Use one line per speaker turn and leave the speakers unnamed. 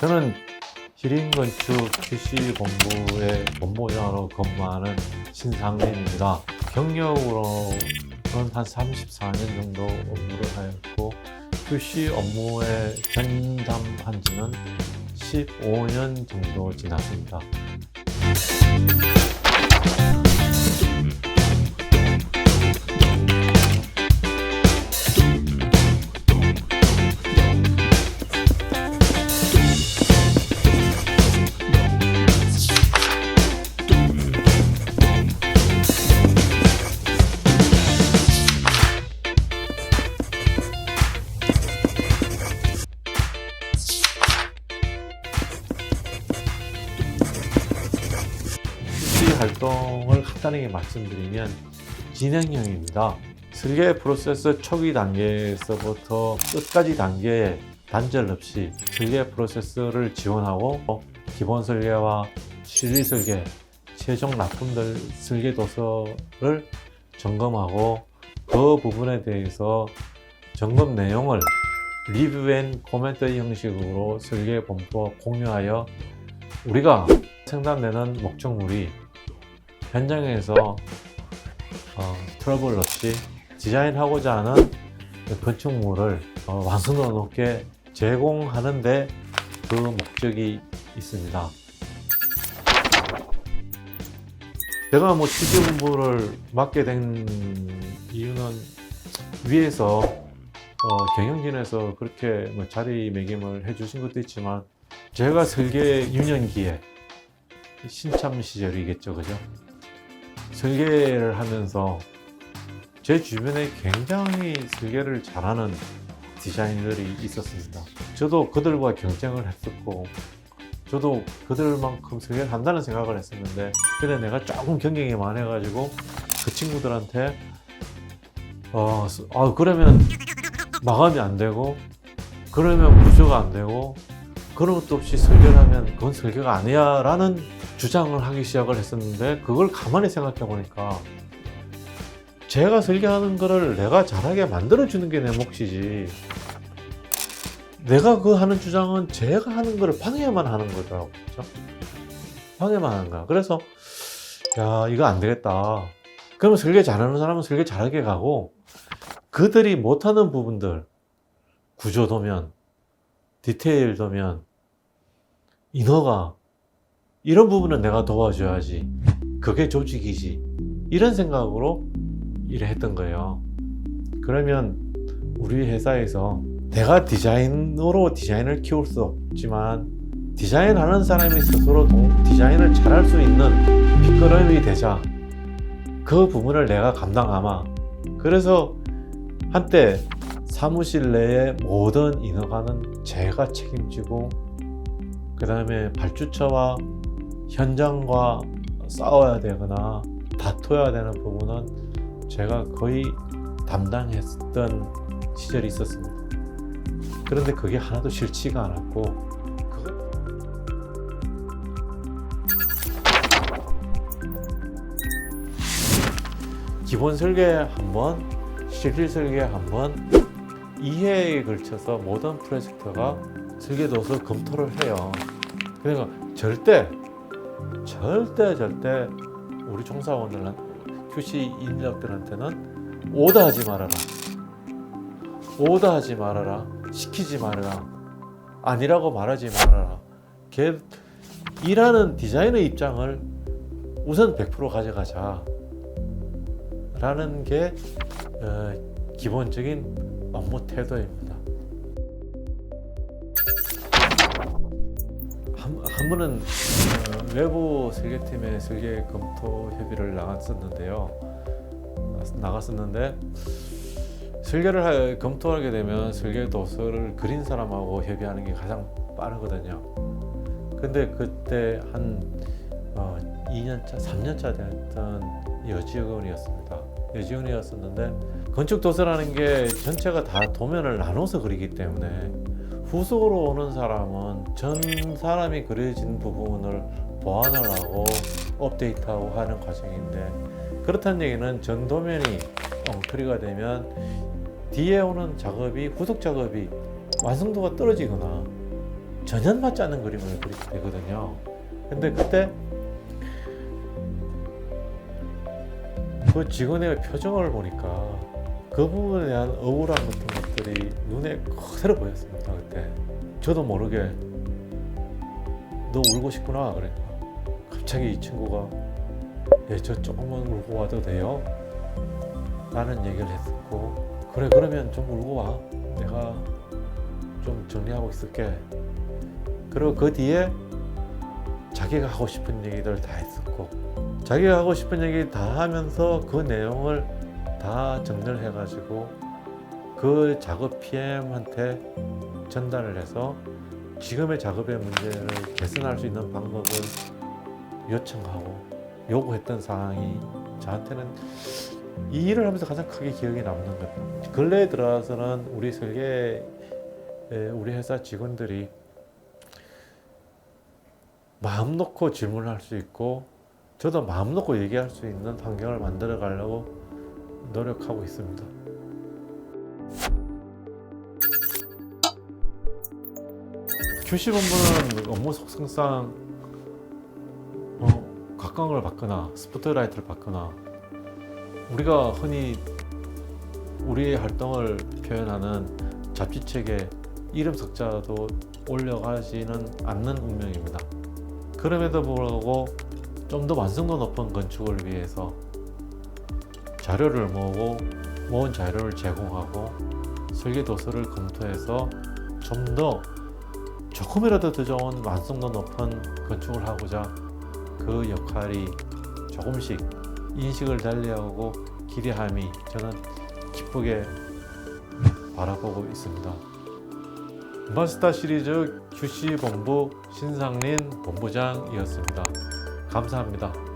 저는 기린 건축 QC 본부의 본부장으로 근무하는 신상민입니다. 경력으로는 한 34년 정도 업무를 하였고 QC 업무에 전담한 지는 15년 정도 지났습니다. 활동을 간단하게 말씀드리면 진행형입니다. 설계 프로세스 초기 단계에서부터 끝까지 단계에 단절 없이 설계 프로세스를 지원하고 기본 설계와 실리 설계, 최종 납품들 설계 도서를 점검하고 그 부분에 대해서 점검 내용을 리뷰 앤 코멘트 형식으로 설계 본부와 공유하여 우리가 생산되는 목적물이 현장에서 어, 트러블 없이 디자인하고자 하는 그 건축물을 어, 완성도 높게 제공하는데 그 목적이 있습니다. 제가 뭐 취재 공부를 맡게 된 이유는 위에서 어, 경영진에서 그렇게 뭐 자리매김을 해주신 것도 있지만 제가 설계 유년기에 신참 시절이겠죠, 그죠? 설계를 하면서 제 주변에 굉장히 설계를 잘하는 디자이너들이 있었습니다. 저도 그들과 경쟁을 했었고, 저도 그들만큼 설계를 한다는 생각을 했었는데, 근데 내가 조금 경쟁이 많아가지고 그 친구들한테 어, 아, 그러면 마감이 안 되고, 그러면 구조가 안 되고, 그런 것도 없이 설계를 하면 그건 설계가 아니야 라는 주장을 하기 시작을 했었는데 그걸 가만히 생각해 보니까 제가 설계하는 거를 내가 잘하게 만들어 주는 게 내 몫이지. 내가 그 하는 주장은 제가 하는 거를 방해만 하는 거더라고 그죠? 방해만 하는 거야. 그래서 야 이거 안 되겠다. 그러면 설계 잘하는 사람은 설계 잘하게 가고 그들이 못하는 부분들 구조도면 디테일도면 인허가 이런 부분은 내가 도와줘야지. 그게 조직이지. 이런 생각으로 일을 했던 거예요. 그러면 우리 회사에서 내가 디자인으로 디자인을 키울 수 없지만 디자인하는 사람이 스스로 동- 디자인을 잘할 수 있는 뒷걸음이 되자. 그 부분을 내가 감당하마. 그래서 한때 사무실 내의 모든 인허가는 제가 책임지고 그 다음에 발주처와 현장과 싸워야 되거나 다퉈야 되는 부분은 제가 거의 담당했던 시절이 있었습니다. 그런데 그게 하나도 싫지가 않았고 기본 설계 한 번, 실질 설계 한 번, 2회에 걸쳐서 모든 프로젝트가 설계도서 검토를 해요. 그러니까 절대, 절대, 절대 우리 종사원들, QC 인력들한테는 오다하지 말아라. 오다하지 말아라. 시키지 말아라. 아니라고 말하지 말아라. 걔 일하는 디자이너 입장을 우선 100% 가져가자. 라는 게 어, 기본적인 업무 태도입니다. 한, 한 번은 어, 외부 설계팀의 설계 검토 협의를 나갔었는데요. 나갔었는데 설계를 하- 검토하게 되면 설계 도서를 그린 사람하고 협의하는 게 가장 빠르거든요. 근데 그때 한 어, 2년차, 3년차 됐던 여직원이었습니다. 여직원이었었는데 건축 도서라는 게 전체가 다 도면을 나눠서 그리기 때문에 후속으로 오는 사람은 전 사람이 그려진 부분을 보완을 하고 업데이트하고 하는 과정인데 그렇다는 얘기는 전 도면이 엉터리가 되면 뒤에 오는 작업이 후속 작업이 완성도가 떨어지거나 전혀 맞지 않는 그림을 그리게 되거든요. 근데 그때 그 직원의 표정을 보니까 그 부분에 대한 억울함 같은 것들이 눈에 그대로 보였습니다. 그때 저도 모르게 너 울고 싶구나 그러니까 갑자기 이 친구가 예저 조금만 울고 와도 돼요? 라는 얘기를 했었고 그래 그러면 좀 울고 와 내가 좀 정리하고 있을게 그리고 그 뒤에 자기가 하고 싶은 얘기들 다 했었고 자기가 하고 싶은 얘기 다 하면서 그 내용을 다 정리를 해가지고 그 작업 PM한테 전달을 해서 지금의 작업의 문제를 개선할 수 있는 방법을 요청하고 요구했던 사항이 저한테는 이 일을 하면서 가장 크게 기억에 남는 것. 근래에 들어와서는 우리 설계 에, 우리 회사 직원들이 마음 놓고 질문할 수 있고 저도 마음 놓고 얘기할 수 있는 환경을 만들어 가려고 노력하고 있습니다. QC본부는 업무 속성상 어, 각광을 받거나 스포트라이트를 받거나 우리가 흔히 우리의 활동을 표현하는 잡지책에 이름 석자도 올려가지는 않는 운명입니다. 그럼에도 불구하고 좀 더 완성도 높은 건축을 위해서 자료를 모으고 모은 자료를 제공하고 설계 도서를 검토해서 좀 더 조금이라도 더 좋은 완성도 높은 건축을 하고자 그 역할이 조금씩 인식을 달리하고 기대함이 저는 기쁘게 바라보고 있습니다. 마스터 시리즈 QC 본부 신상린 본부장이었습니다. 감사합니다.